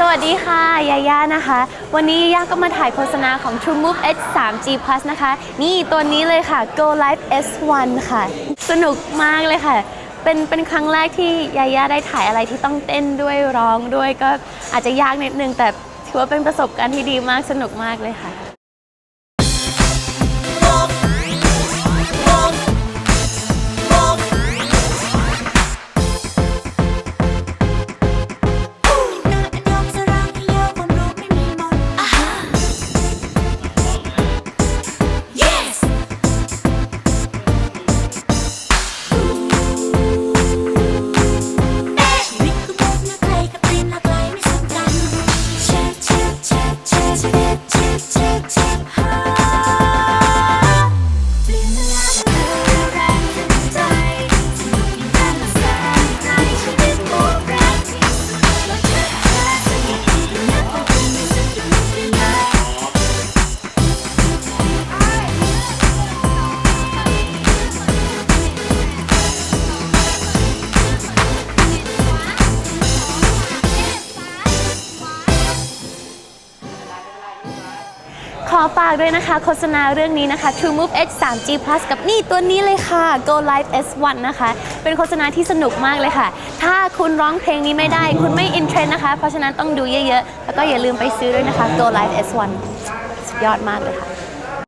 สวัสดีค่ะ ยาย่านะคะ วันนี้ยาย่าก็มาถ่ายโฆษณาของ True Move H 3 G Plus นะคะ นี่ตัวนี้เลยค่ะ Go Live S1 ค่ะ สนุกมากเลยค่ะ เป็นเป็นครั้งแรกที่ยาย่าได้ถ่ายอะไรที่ต้องเต้นด้วยร้องด้วยก็อาจจะยากนิดนึง แต่ถือว่าเป็นประสบการณ์ที่ดีมากสนุกมากเลยค่ะ อฝากด้วยนะคะ โฆษณาเรื่องนี้นะคะ True Move Edge 3 G Plus กับนี่ตัวนี้เลยค่ะ Go Live S1 นะคะ เป็นโฆษณาที่สนุกมากเลยค่ะ ถ้าคุณร้องเพลงนี้ไม่ได้ คุณไม่อินเทรนนะคะ เพราะฉะนั้นต้องดูเยอะๆ แล้วก็อย่าลืมไปซื้อด้วยนะคะ Go Live S1 สุดยอดมากเลยค่ะ